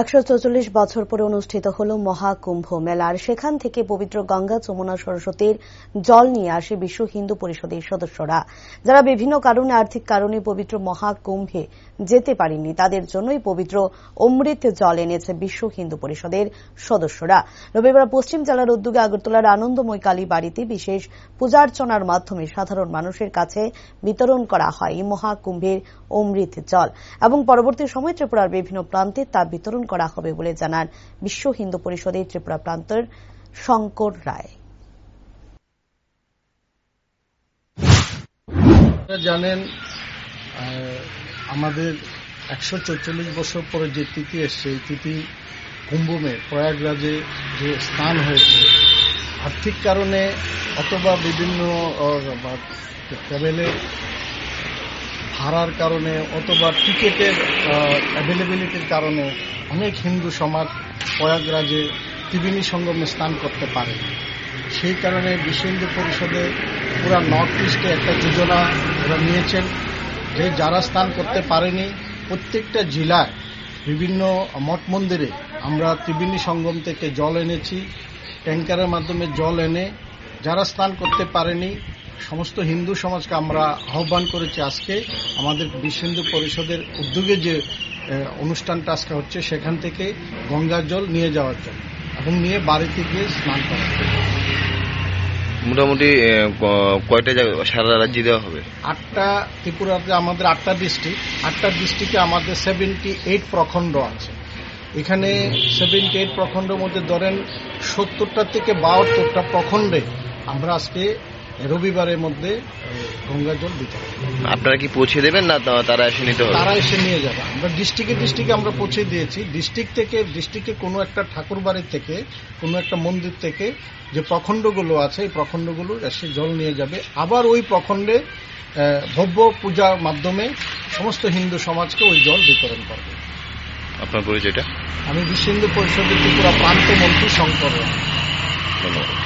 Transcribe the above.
একশো চৌচল্লিশ বছর পরে অনুষ্ঠিত হল মহাকুম্ভ মেলার সেখান থেকে পবিত্র গঙ্গা, যমুনা, সরস্বতীর জল নিয়ে আসে বিশ্ব হিন্দু পরিষদের সদস্যরা। যারা বিভিন্ন কারণে, আর্থিক কারণে পবিত্র মহাকুম্ভে যেতে পারেননি, তাদের জন্যই পবিত্র অমৃত জল এনেছে বিশ্ব হিন্দু পরিষদের সদস্যরা। রবিবার পশ্চিম জেলার উদ্যোগে আগরতলার আনন্দময় কালী বাড়িতে বিশেষ পূজার্চনার মাধ্যমে সাধারণ মানুষের কাছে বিতরণ করা হয় মহাকুম্ভের অমৃত জল। এবং পরবর্তী সময় ত্রিপুরার বিভিন্ন প্রান্তে তা বিতরণ করা হবে বলে জানান বিশ্ব হিন্দু পরিষদের ত্রিপুরা প্রান্তের শঙ্কর রায়। জানেন আমাদের একশো চৌচল্লিশ বছর পরে যে তিথি এসছে, এই তিথি কুম্ভমে, প্রয়াগরাজে যে স্নান হয়েছে, আর্থিক কারণে অথবা বিভিন্ন ট্রাভেলে ভাড়ার কারণে অথবা টিকেটের অ্যাভেলেবিলিটির কারণে অনেক হিন্দু সমাজ প্রয়াগরাজে ত্রিবেণী সঙ্গমে স্নান করতে পারে সেই কারণে বিশ্ব হিন্দু পরিষদে পুরা নর্থ ইস্টে একটা যোজনা ওরা নিয়েছেন যে যারা স্নান করতে পারেনি, প্রত্যেকটা জেলায় বিভিন্ন মঠ মন্দিরে আমরা ত্রিবেণী সঙ্গম থেকে জল এনেছি ট্যাঙ্কারের মাধ্যমে জল এনে যারা স্নান করতে পারেনি সমস্ত হিন্দু সমাজকে আমরা আহ্বান করেছি আজকে। আমাদের বিশ্ব হিন্দু পরিষদের উদ্যোগে যে অনুষ্ঠানটা আজকে হচ্ছে সেখান থেকে গঙ্গার জল নিয়ে যাওয়ার জন্য এবং নিয়ে বাড়িতে গিয়ে স্নান জন্য। মোটামুটি কয়টা সারা রাজ্যে দেওয়া হবে? আটটা ত্রিপুরাতে আমাদের আটটা ডিস্ট্রিক্ট। আটটা ডিস্ট্রিক্টে আমাদের সেভেন্টি এইট প্রখণ্ড আছে। এখানে সেভেন্টি এইট প্রখণ্ডের মধ্যে ধরেন সত্তরটা থেকে বাহাত্তরটা প্রখণ্ডে আমরা আজকে রবিবারের মধ্যে গঙ্গা জল দিতে হবে। আপনারা কি পৌঁছে দেবেন না তারা এসে নিতে হবে? তারা এসে নিয়ে যাবে। আমরা ডিস্ট্রিক্টে ডিস্ট্রিক্টে আমরা পৌঁছে দিয়েছি। ডিস্ট্রিক্ট থেকে ডিস্ট্রিক্টে কোনো একটা ঠাকুর বাড়ির থেকে কোনো একটা মন্দির থেকে যে প্রখণ্ডগুলো আছে এই প্রখণ্ডগুলো এসে জল নিয়ে যাবে। আবার ওই প্রখণ্ডে ভব্য পূজার মাধ্যমে সমস্ত হিন্দু সমাজকে ওই জল বিতরণ করবে। আপনার পরিচয়টা? আমি বিশ্ব হিন্দু পরিষদের ত্রিপুরা প্রান্ত মন্ত্রী শঙ্কর ধন্যবাদ।